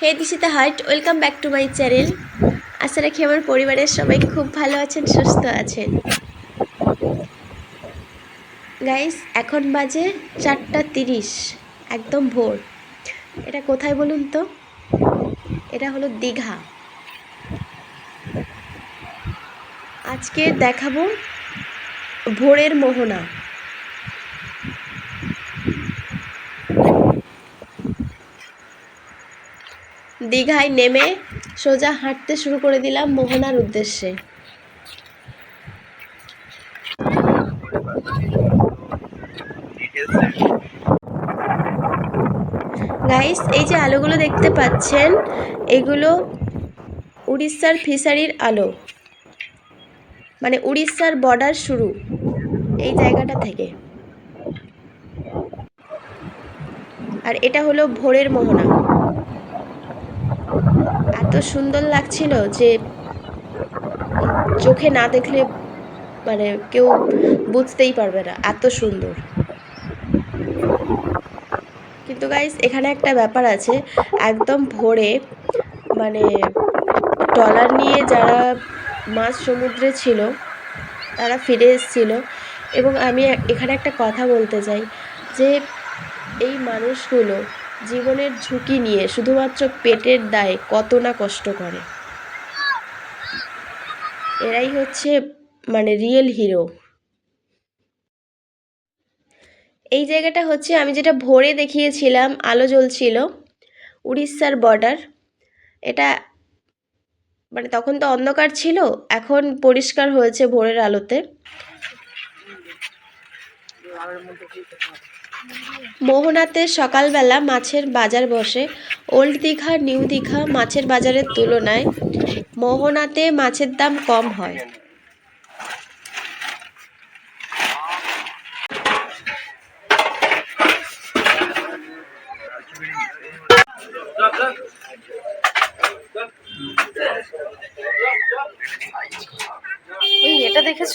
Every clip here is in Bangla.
Hey Dishita heart welcome back to my channel আশা রাখি আমার পরিবারের সবাই খুব ভালো আছেন, সুস্থ আছেন। গাইস এখন বাজে চারটা তিরিশ, একদম ভোর। এটা কোথায় বলুন তো? এটা হলো দীঘা। আজকে দেখাবো ভোরের মোহনা। দীঘায় নেমে সোজা হাঁটতে শুরু করে দিলাম মোহনার উদ্দেশ্যে। গাইস এই যে আলোগুলো দেখতে পাচ্ছেন, এগুলো উড়িষ্যার ফিশারির আলো। মানে উড়িষ্যার বর্ডার শুরু এই জায়গাটা থেকে। আর এটা হলো ভোরের মোহনা। সুন্দর লাগছিল যে চোখে না দেখলে মানে কেউ বুঝতেই পারবে না, এত সুন্দর। কিন্তু গাইস এখানে একটা ব্যাপার আছে, একদম ভোরে মানে ট্রলার নিয়ে যারা মাছ সমুদ্রে ছিল, তারা ফিরে এসেছিল এবং আমি এখানে একটা কথা বলতে চাই যে এই মানুষগুলো জীবনের ঝুঁকি নিয়ে শুধুমাত্র পেটের দায়ে কত না কষ্ট করে। এরাই হচ্ছে মানে রিয়েল হিরো এই জায়গাটা হচ্ছে, আমি যেটা ভোরে দেখিয়েছিলাম, আলো জ্বলছিল, উড়িষ্যার বর্ডার এটা মানে তখন তো অন্ধকার ছিল, এখন পরিষ্কার হয়েছে ভোরের আলোতে। মোহনাতে সকালবেলা মাছের বাজার বসে, ওল্ড দীঘা, নিউ দীঘা মাছের বাজারের তুলনায় মোহনাতে মাছের দাম কম হয়। এই এটা দেখেছ?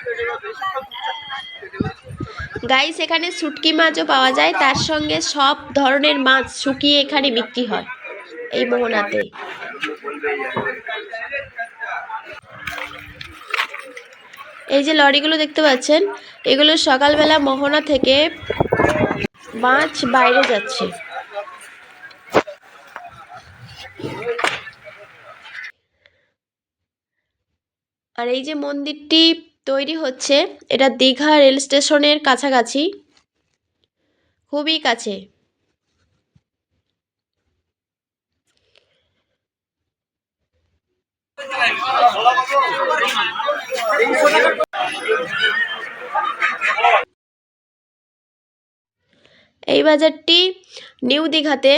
গাইস, এখানে শুটকি মাছও পাওয়া যায়। তার সঙ্গে সব ধরনের মাছ শুকিয়ে এখানে বিক্রি হয় এই মোহনাতে। এই যে লরিগুলো দেখতে পাচ্ছেন, এগুলো সকালবেলা মোহনা থেকে মাছ বাইরে যাচ্ছে। আর এই যে মন্দিরটি তৈরি হচ্ছে। এটা দীঘা রেল স্টেশনের কাছাকাছি। খুবই কাছে। এই বাজারটি নিউ দীঘাতে।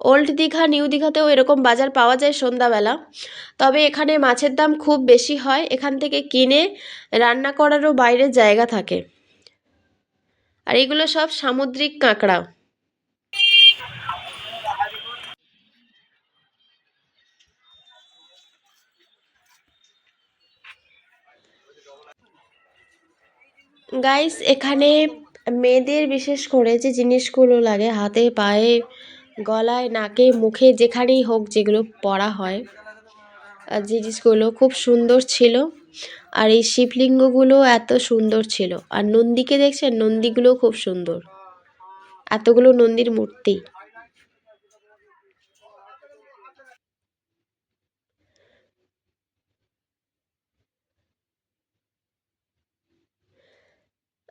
ওল্ড দীঘা, নিউ দীঘাতেও এরকম বাজার পাওয়া যায় সন্ধ্যাবেলা। তবে এখানে মাছের দাম খুব বেশি হয়। এখান থেকে কিনে রান্না করারও বাইরে জায়গা থাকে। আর এগুলো সব সামুদ্রিক কাঁকড়া। গাইস এখানে মেয়েদের বিশেষ করে যে জিনিসগুলো লাগে, হাতে, পায়ে গলায়, নাকে, মুখে, যেখানেই হোক যেগুলো পরা হয়। আর জিনিসগুলো খুব সুন্দর ছিল। আর এই শিবলিঙ্গগুলো এত সুন্দর ছিল। আর নন্দীকে দেখছেন? নন্দীগুলোও খুব সুন্দর। এতগুলো নন্দীর মূর্তি।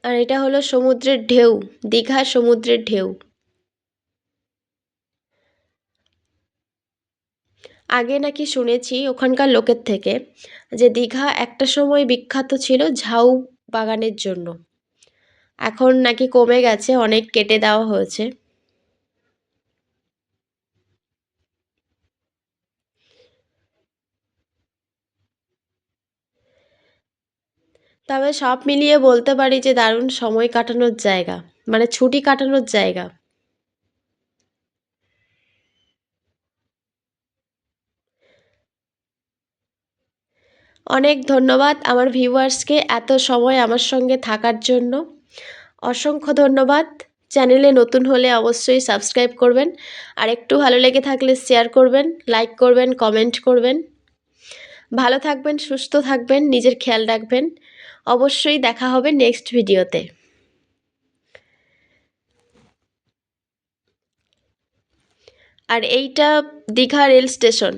আর এটা হলো সমুদ্রের ঢেউ দীঘার সমুদ্রের ঢেউ। আগে নাকি শুনেছি ওখানকার লোকের থেকে যে দীঘা একটা সময় বিখ্যাত ছিল ঝাউ বাগানের জন্য। এখন নাকি কমে গেছে, অনেক কেটে দেওয়া হয়েছে। তবে সব মিলিয়ে বলতে পারি যে দারুণ সময় কাটানোর জায়গা মানে ছুটি কাটানোর জায়গা। অনেক ধন্যবাদ আমার ভিউয়ার্সকে এত সময় আমার সঙ্গে থাকার জন্য। অসংখ্য ধন্যবাদ। চ্যানেলে নতুন হলে অবশ্যই সাবস্ক্রাইব করবেন। আর একটু ভালো লেগে থাকলে শেয়ার করবেন, লাইক করবেন, কমেন্ট করবেন। ভালো থাকবেন, সুস্থ থাকবেন, নিজের খেয়াল রাখবেন। অবশ্যই দেখা হবে নেক্সট ভিডিওতে। আর এইটা দীঘা রেল স্টেশন।